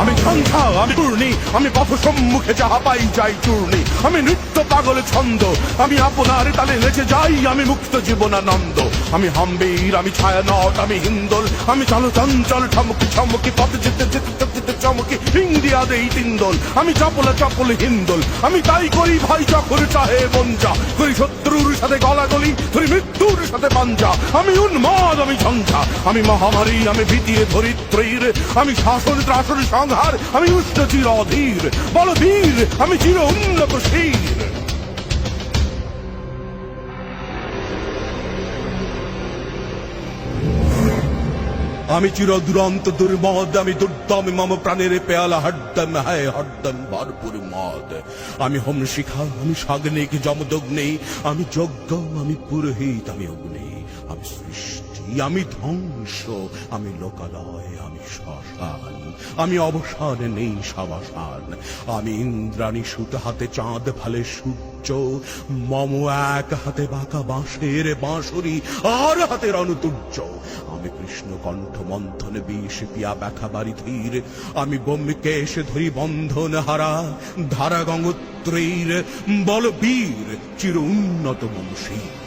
আমি সন্ধ্যা আমি পূর্ণি, আমি পথ সম্মুখে যাহা পাই যাই চূর্ণি। আমি নৃত্য পাগল ছন্দ, আমি আপনার তালে নেচে যাই, আমি মুক্ত জীবনানন্দ। আমি হাম্বির, আমি ছায়ানট, আমি হিন্দোল, আমি চলো চঞ্চল ঠমকি ঠমকি, পথ যেতে যেতে যেতে চমকি, ইন্ডিয়া দেই তিন্দোল। আমি চপল চপল হিন্দোল, আমি তাই করি ভাই চকর চাহে বঞ্জা করি শত্রুর সাথে গলা গলি ধরি মৃত্যুর সাথে পাঞ্জা। আমি উন্মাদ, আমি ঝঞ্ঝা। আমি মহামারী, আমি ভীতিয়ে ধরিত্রীর। আমি শাসন ত্রাসন সংহার, আমি উষ্ণ চির অধীর। বল বীর আমি চির উন্নত শীর আমি চির দুরন্ত, দুর্মদ, আমি দুর্দম, মম প্রাণের পেয়ালা, হরদম, হায়, হরদম, ভরপুর মদ। আমি হোম শিখা আমি সাগ্নিক, যমদগ্নি, আমি যজ্ঞ আমি পুরোহিত, আমি অগ্নি, আমি সৃষ্টি, আমি ধ্বংস, আমি লোকালয়, আমি শ্মশান, আমি অবসান নেই সাবাসান। আমি ইন্দ্রাণী সুত হাতে চাঁদ ফালে সূর্য মম এক হাতে বাঁকা বাঁশের বাঁশরি, আর হাতের অনুতুর্য আমি কৃষ্ণ কণ্ঠ মন্থন বিষ পিয়া ব্যাখা বাড়ি ধীর। আমি ব্যোমকেশ ধরি বন্ধন হারা ধারা গঙ্গোত্রীর বল বীর চির উন্নত মনসীর